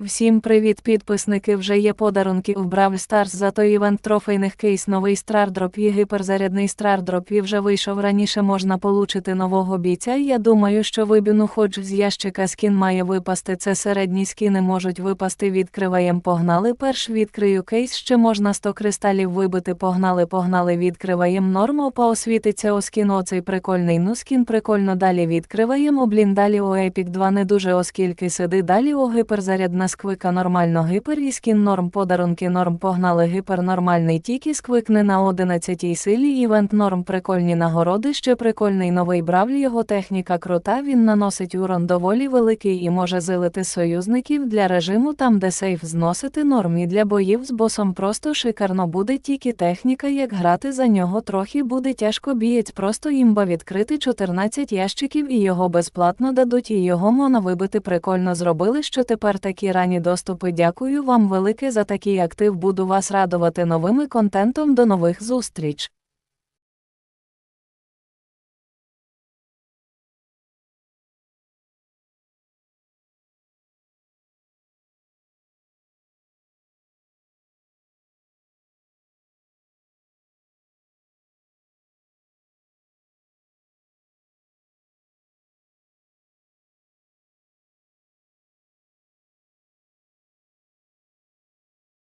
Всім привіт, підписники! Вже є подарунки в Brawl Stars, зато івент трофейних кейс новий стардроп і гіперзарядний стардроп і вже вийшов раніше можна получити нового бійця. Я думаю, що вибіну хоч з ящика скін має випасти. Це середні скіни можуть випасти. Відкриваєм погнали. Перш відкрию кейс, ще можна 100 кристалів вибити. Погнали, погнали, відкриваєм норму, поосвітиться оскін. Оцей прикольний. Ну скін прикольно далі відкриваємо. Блін, далі у Epic 2 не дуже, оскільки сиди далі у гіперзарядна сквика нормально гипер і скін норм подарунки норм погнали гипер нормальний тільки сквикне на 11 силі івент норм прикольні нагороди ще прикольний новий бравль його техніка крута він наносить урон доволі великий і може зилити союзників для режиму там де сейф зносити норм і для боїв з босом просто шикарно буде тільки техніка як грати за нього трохи буде тяжко бієць просто імба відкрити 14 ящиків і його безплатно дадуть і його можна вибити прикольно зробили що тепер такі ранні доступи. Дякую вам велике за такий актив. Буду вас радувати новими контентом. До нових зустріч.